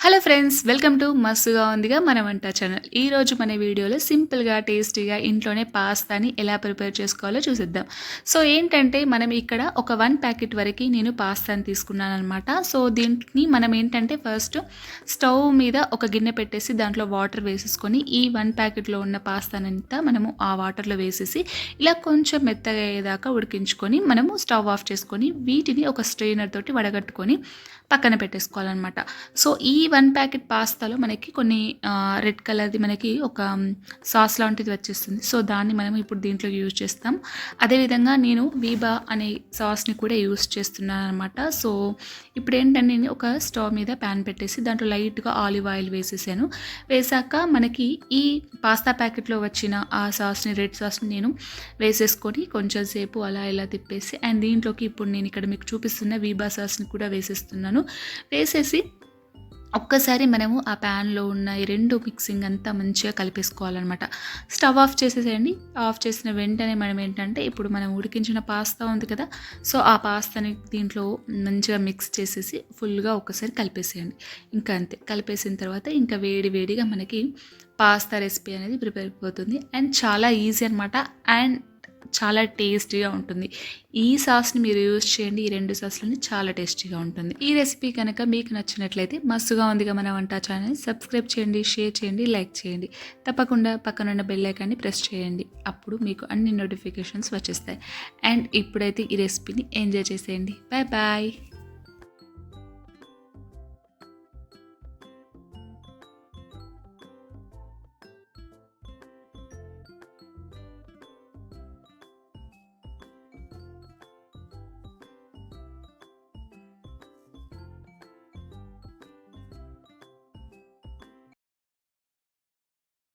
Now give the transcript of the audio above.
Hello friends welcome to మస్తుగా ఉందిగా మన వంట ఛానల్ ఈ రోజు మన వీడియోలో సింపుల్గా టేస్టీగా ఇంట్లోనే పాస్తాని ఎలా ప్రిపేర్ చేసుకోవాలో చూసిద్దాం. సో ఏంటంటే మనం ఇక్కడ ఒక వన్ ప్యాకెట్ వరకు నేను పాస్తాని తీసుకున్నాను అనమాట సో దీన్ని మనం ఏంటంటే ఫస్ట్ స్టవ్ మీద ఒక గిన్నె పెట్టేసి దాంట్లో వాటర్ వేసేసుకొని ఈ వన్ ప్యాకెట్లో ఉన్న పాస్తానంతా మనము ఆ వాటర్లో వేసేసి ఇలా కొంచెం మెత్తగా అయ్యేదాకా ఉడికించుకొని మనము స్టవ్ ఆఫ్ చేసుకొని వీటిని ఒక స్ట్రెయినర్ తోటి వడగట్టుకొని పక్కన పెట్టేసుకోవాలన్నమాట. సో ఈ వన్ ప్యాకెట్ పాస్తాలో మనకి కొన్ని రెడ్ కలర్ది మనకి ఒక సాస్ లాంటిది వచ్చేస్తుంది. సో దాన్ని మనం ఇప్పుడు దీంట్లో యూజ్ చేస్తాం. అదేవిధంగా నేను వీబా అనే సాస్ని కూడా యూజ్ చేస్తున్నాను అనమాట సో ఇప్పుడు ఏంటంటే నేను ఒక స్టవ్ మీద ప్యాన్ పెట్టేసి దాంట్లో లైట్గా ఆలివ్ ఆయిల్ వేసేసాను. వేసాక మనకి ఈ పాస్తా ప్యాకెట్లో వచ్చిన ఆ సాస్ని రెడ్ సాస్ని నేను వేసేసుకొని కొంచెం సేపు అలా ఇలా తిప్పేసి అండ్ దీంట్లోకి ఇప్పుడు నేను ఇక్కడ మీకు చూపిస్తున్న వీబా సాస్ని కూడా వేసేస్తున్నాను. వేసేసి ఒక్కసారి మనము ఆ ప్యాన్లో ఉన్న ఈ రెండు మిక్సింగ్ అంతా మంచిగా కలిపేసుకోవాలన్నమాట. స్టవ్ ఆఫ్ చేసేసేయండి. ఆఫ్ చేసిన వెంటనే మనం ఏంటంటే ఇప్పుడు మనం ఉడికించిన పాస్తా ఉంది కదా సో ఆ పాస్తాని దీంట్లో మంచిగా మిక్స్ చేసేసి ఫుల్గా ఒక్కసారి కలిపేసేయండి. ఇంకా అంతే కలిపేసిన తర్వాత ఇంకా వేడి వేడిగా మనకి పాస్తా రెసిపీ అనేది ప్రిపేర్ అయిపోతుంది. అండ్ చాలా ఈజీ అనమాట అండ్ చాలా టేస్టీగా ఉంటుంది. ఈ సాస్ని మీరు యూజ్ చేయండి. ఈ రెండు సాస్లని చాలా టేస్టీగా ఉంటుంది. ఈ రెసిపీ కనుక మీకు నచ్చినట్లయితే మస్తుగా ఉందిగా మన వంట ఛానల్ సబ్స్క్రైబ్ చేయండి షేర్ చేయండి లైక్ చేయండి. తప్పకుండా పక్కనున్న బెల్ ఐకాన్ని ప్రెస్ చేయండి. అప్పుడు మీకు అన్ని నోటిఫికేషన్స్ వచ్చేస్తాయి. అండ్ ఇప్పుడైతే ఈ రెసిపీని ఎంజాయ్ చేసేయండి. Bye bye.